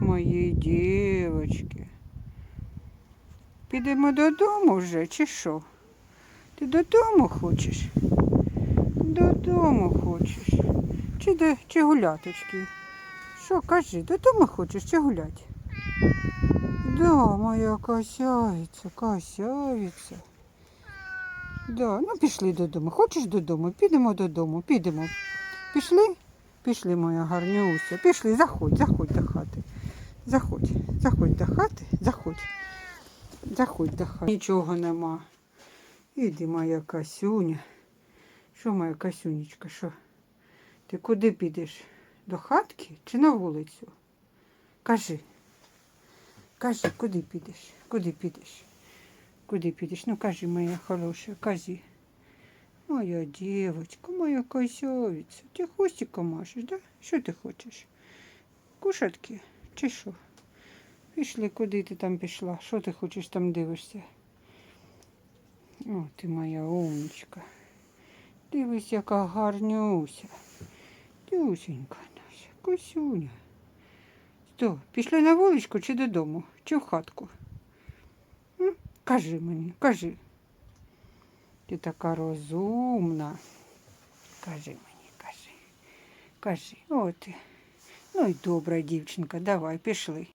моє, мої дівочки. Підемо додому вже, чи що? Ти додому хочеш? Додому хочеш. Чи, де, чи гуляточки? Що, кажи, додому хочеш чи гулять? Да, моя косявиця, косявиця. Да, ну пішли додому. Хочеш додому? Підемо додому, підемо. Пішли? Пішли, моя гарнюся. Пішли, заходь, заходь до хати. Заходь, заходь до хати, заходь. Заходь до хати. Нічого нема. Іди, моя касюня. Що моя касюнечка, що? Ти куди підеш? До хатки чи на вулицю? Кажи. Кажи, куди підеш? Куди підеш? Куди підеш? Ну кажи, моя хороша, кажи. Моя дівочка, моя косявиця. Ти хвостиком машеш, да? Що ти хочеш? Кушатки? Чи що? Пішли, куди ти там пішла? Що ти хочеш там дивишся? О, ти моя умничка. Дивись, яка гарнюся. Дюсенька наша, косюня. Що, пішли на вуличку чи додому? Чи в хатку? М? Кажи мені, кажи. Ти така розумна. Кажи мені, кажи. Кажи. О ти. Ну і добра дівчинка, давай, пішли.